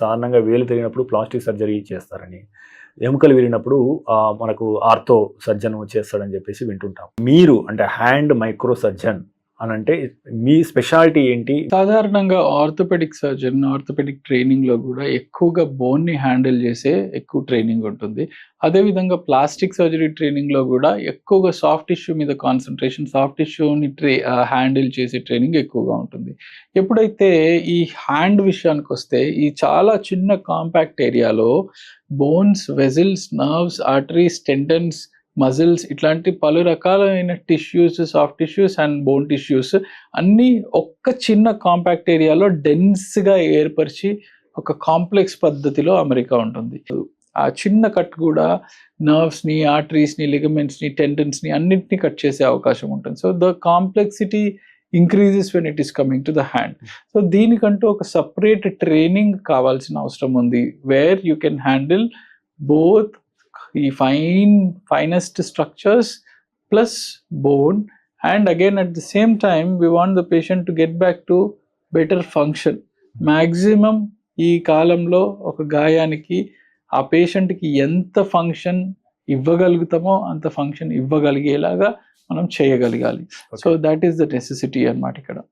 సాధారణంగా వేలు తిరిగినప్పుడు ప్లాస్టిక్ సర్జరీ చేస్తారని ఎముకలు విరిగినప్పుడు మనకు ఆర్థో సర్జన్ చేస్తాడని చెప్పేసి వింటుంటాం. మీరు అంటే హ్యాండ్ మైక్రో సర్జన్ అని అంటే మీ స్పెషాలిటీ ఏంటి? సాధారణంగా ఆర్థోపెడిక్ సర్జన్ ఆర్థోపెడిక్ ట్రైనింగ్లో కూడా ఎక్కువగా బోన్ని హ్యాండిల్ చేసే ఎక్కువ ట్రైనింగ్ ఉంటుంది. అదే విధంగా ప్లాస్టిక్ సర్జరీ ట్రైనింగ్లో కూడా ఎక్కువగా సాఫ్ట్ టిష్యూ మీద కాన్సన్ట్రేషన్ సాఫ్ట్ టిష్యూని ట్రే హ్యాండిల్ చేసే ట్రైనింగ్ ఎక్కువగా ఉంటుంది. ఎప్పుడైతే ఈ హ్యాండ్ విషయానికి వస్తే ఈ చాలా చిన్న కాంపాక్ట్ ఏరియాలో bones vessels nerves arteries tendons muscles ఇట్లాంటి పలు రకాలైన tissues soft tissues and bone tissues అన్నీ ఒక్క చిన్న కాంపాక్ట్ ఏరియాలో డెన్స్గా ఏర్పరిచి ఒక కాంప్లెక్స్ పద్ధతిలో అమెరికా ఉంటుంది. ఆ చిన్న కట్ కూడా నర్వ్స్ని ఆర్టరీస్ని లిగమెంట్స్ని టెండన్స్ని అన్నింటినీ కట్ చేసే అవకాశం ఉంటుంది. So the complexity increases when it is coming to the hand. So దీనికంటూ ఒక సపరేట్ ట్రైనింగ్ కావాల్సిన అవసరం ఉంది where you can handle both ఈ fine finest structures plus bone and again at the same time we want the patient to get back to better function maximum ఈ కాలంలో ఒక గాయానికి ఆ పేషెంట్కి ఎంత ఫంక్షన్ ఇవ్వగలుగుతామో అంత ఫంక్షన్ ఇవ్వగలిగేలాగా మనం చేయగలగాలి. So that is the necessity అన్నమాట ఇక్కడ.